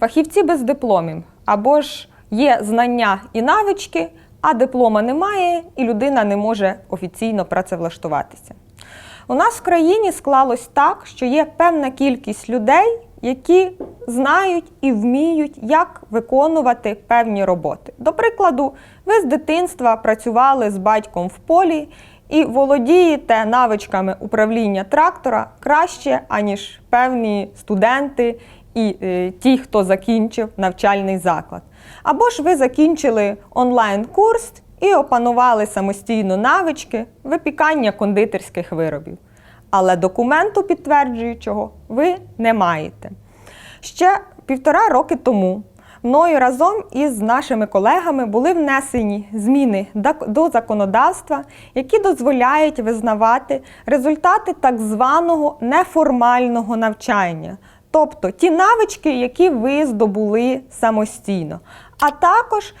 фахівці без дипломів або ж є знання і навички, а диплома немає, і людина не може офіційно працевлаштуватися. У нас в країні склалось так, що є певна кількість людей, які знають і вміють, як виконувати певні роботи. До прикладу, ви з дитинства працювали з батьком в полі і володієте навичками управління трактора краще, аніж певні студенти і е, ті, хто закінчив навчальний заклад. Або ж ви закінчили онлайн-курс і опанували самостійно навички випікання кондитерських виробів. Але документу підтверджуючого ви не маєте. Ще півтора роки тому мною разом із нашими колегами були внесені зміни до законодавства, які дозволяють визнавати результати так званого неформального навчання, тобто ті навички, які ви здобули самостійно, а також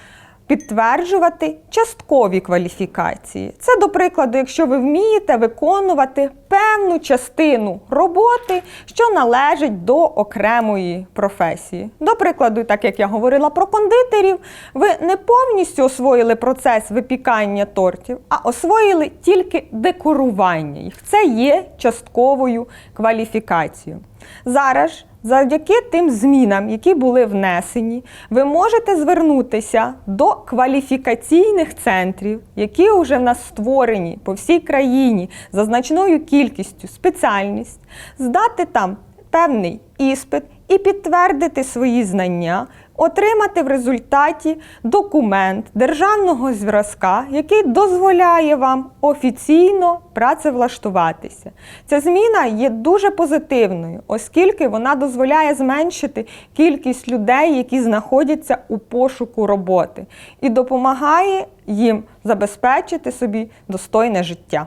підтверджувати часткові кваліфікації. Це, до прикладу, якщо ви вмієте виконувати певну частину роботи, що належить до окремої професії. До прикладу, так як я говорила про кондитерів, ви не повністю освоїли процес випікання тортів, а освоїли тільки декорування їх. Це є частковою кваліфікацією. Зараз Завдяки тим змінам, які були внесені, ви можете звернутися до кваліфікаційних центрів, які вже в нас створені по всій країні за значною кількістю спеціальність, здати там певний іспит і підтвердити свої знання, отримати в результаті документ державного зразка, який дозволяє вам офіційно працевлаштуватися. Ця зміна є дуже позитивною, оскільки вона дозволяє зменшити кількість людей, які знаходяться у пошуку роботи, і допомагає їм забезпечити собі достойне життя.